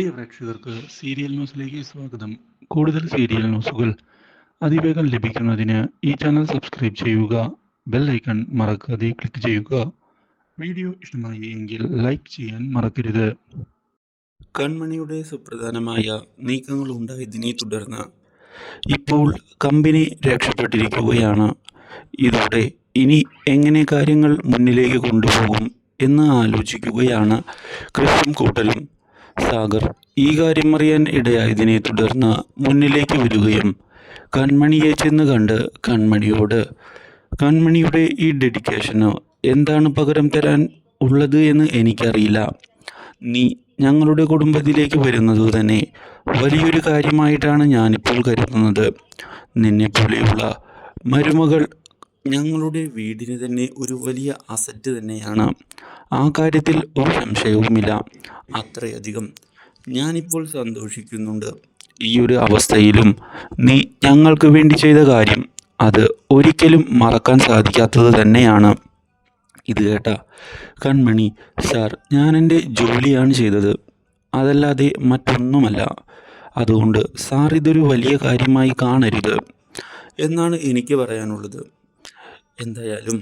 പ്രിയ പ്രേക്ഷകർക്ക് സീരിയൽ ന്യൂസിലേക്ക് സ്വാഗതം. കൂടുതൽ സീരിയൽ ന്യൂസുകൾ അതിവേഗം ലഭിക്കുന്നതിന് ഈ ചാനൽ സബ്സ്ക്രൈബ് ചെയ്യുക ബെൽ ഐക്കൺ മറക്കാതെ ക്ലിക്ക് ചെയ്യുക. വീഡിയോ ഇഷ്ടമായി എങ്കിൽ ലൈക്ക് ചെയ്യാൻ മറക്കരുത്. കൺമണിയുടെ സുപ്രധാനമായ നീക്കങ്ങൾ ഉണ്ടായതിനെ തുടർന്ന് ഇപ്പോൾ കമ്പനി രക്ഷപ്പെട്ടിരിക്കുകയാണ്. ഇതോടെ ഇനി എങ്ങനെ കാര്യങ്ങൾ മുന്നിലേക്ക് കൊണ്ടുപോകും എന്ന് ആലോചിക്കുകയാണ്. ക്രിസ്തും കൂട്ടലും സാഗർ ഈ കാര്യം അറിയാൻ ഇടയായതിനെ തുടർന്ന് മുന്നിലേക്ക് വരികയും കൺമണിയെ ചെന്ന് കണ്ട് കൺമണിയോട് കൺമണിയുടെ ഈ ഡെഡിക്കേഷന് എന്താണ് പകരം തരാൻ ഉള്ളത് എന്ന് എനിക്കറിയില്ല. നീ ഞങ്ങളുടെ കുടുംബത്തിലേക്ക് വരുന്നത് തന്നെ വലിയൊരു കാര്യമായിട്ടാണ് ഞാനിപ്പോൾ കരുതുന്നത്. നിന്നെപ്പോലെയുള്ള മരുമകൾ ഞങ്ങളുടെ വീടിന് തന്നെ ഒരു വലിയ അസറ്റ് തന്നെയാണ്. ആ കാര്യത്തിൽ ഒരു സംശയവുമില്ല. അത്രയധികം. ഞാനിപ്പോൾ സന്തോഷിക്കുന്നുണ്ട്. ഈ ഒരു അവസ്ഥയിലും നീ ഞങ്ങൾക്ക് വേണ്ടി ചെയ്ത കാര്യം അത് ഒരിക്കലും മറക്കാൻ സാധിക്കാത്തത് തന്നെയാണ്. ഇത് കേട്ട കൺമണി സാർ ഞാൻ എന്റെ ജോലിയാണ് ചെയ്തത്. അതല്ലാതെ മറ്റൊന്നുമല്ല. അതുകൊണ്ട് സാർ ഇതൊരു വലിയ കാര്യമായി കാണരുത്. എന്നാണ് എനിക്ക് പറയാനുള്ളത്. എന്തായാലും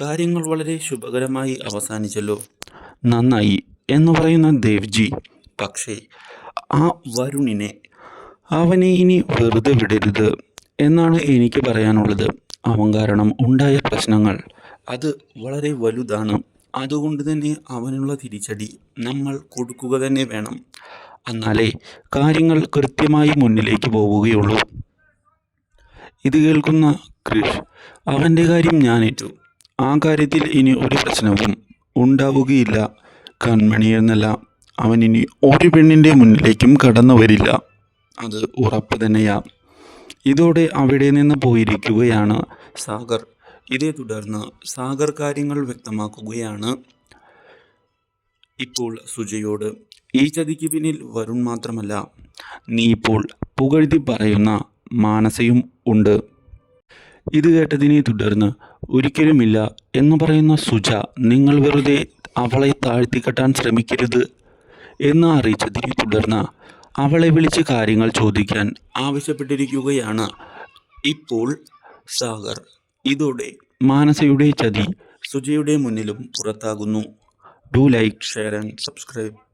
കാര്യങ്ങൾ വളരെ ശുഭകരമായി അവസാനിച്ചല്ലോ. നന്നായി. എന്ന് പറയുന്ന ദേവ്ജി പക്ഷേ ആ വരുണിനെ അവനെ ഇനി വെറുതെ വിടരുത് എന്നാണ് എനിക്ക് പറയാനുള്ളത്. അവൻ കാരണം ഉണ്ടായ പ്രശ്നങ്ങൾ അത് വളരെ വലുതാണ്. അതുകൊണ്ട് തന്നെ അവനുള്ള തിരിച്ചടി നമ്മൾ കൊടുക്കുക തന്നെ വേണം. എന്നാലേ കാര്യങ്ങൾ കൃത്യമായി മുന്നിലേക്ക് പോവുകയുള്ളൂ. ഇത് കേൾക്കുന്ന ക്രിഷ് അവന്റെ കാര്യം ഞാനേറ്റു. ആ കാര്യത്തിൽ ഇനി ഒരു പ്രശ്നവും ഉണ്ടാവുകയില്ല. കൺമണി എന്നല്ല. അവൻ ഇനി ഒരു പെണ്ണിന്റെ മുന്നിലേക്കും കടന്നു വരില്ല. അത് ഉറപ്പ് തന്നെയാ. ഇതോടെ അവിടെ നിന്ന് പോയിരിക്കുകയാണ് സാഗർ. ഇതേ തുടർന്ന് സാഗർ കാര്യങ്ങൾ വ്യക്തമാക്കുകയാണ് ഇപ്പോൾ സുജയോട്. ഈ ചതിക്ക് പിന്നിൽ വരുൺ മാത്രമല്ല നീ ഇപ്പോൾ പുകഴ്ത്തി പറയുന്ന മാനസയും ഉണ്ട്. ഇത് കേട്ടതിനെ തുടർന്ന് ഒരിക്കലുമില്ല എന്ന് പറയുന്ന സുജ നിങ്ങൾ വെറുതെ അവളെ താഴ്ത്തിക്കെട്ടാൻ ശ്രമിക്കരുത് എന്ന് അറിയിച്ചതിനെ തുടർന്ന് അവളെ വിളിച്ച് കാര്യങ്ങൾ ചോദിക്കാൻ ആവശ്യപ്പെട്ടിരിക്കുകയാണ് ഇപ്പോൾ സാഗർ. ഇതോടെ മാനസയുടെ ചതി സുജയുടെ മുന്നിലും പുറത്താകുന്നു. Do like share and subscribe.